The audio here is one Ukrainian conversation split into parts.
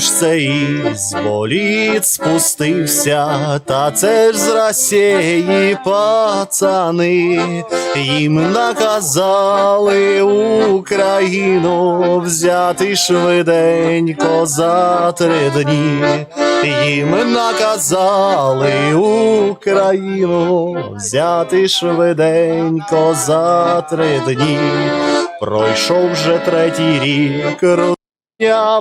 ж це із боліт спустився, та це ж з Росії пацани, їм наказали Україну взяти швиденько за три дні. Їм наказали Україну взяти швиденько за три дні. Пройшов вже третій рік,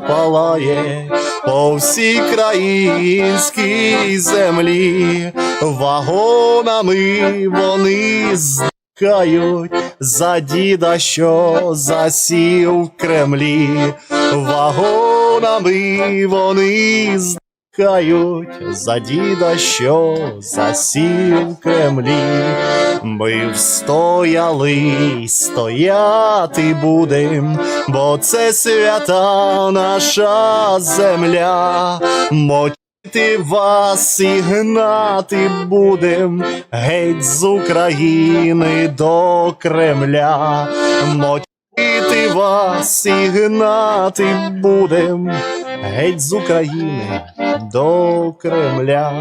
палає по всій країнській землі, вагонами вони здихають за діда, що засів в Кремлі, вагонами вони здихають за діда, що засів в Кремлі. Ми встояли, стояти будем, бо це свята наша земля. Мотити вас і гнати будем геть з України до Кремля. Мотити вас і гнати будем геть з України до Кремля.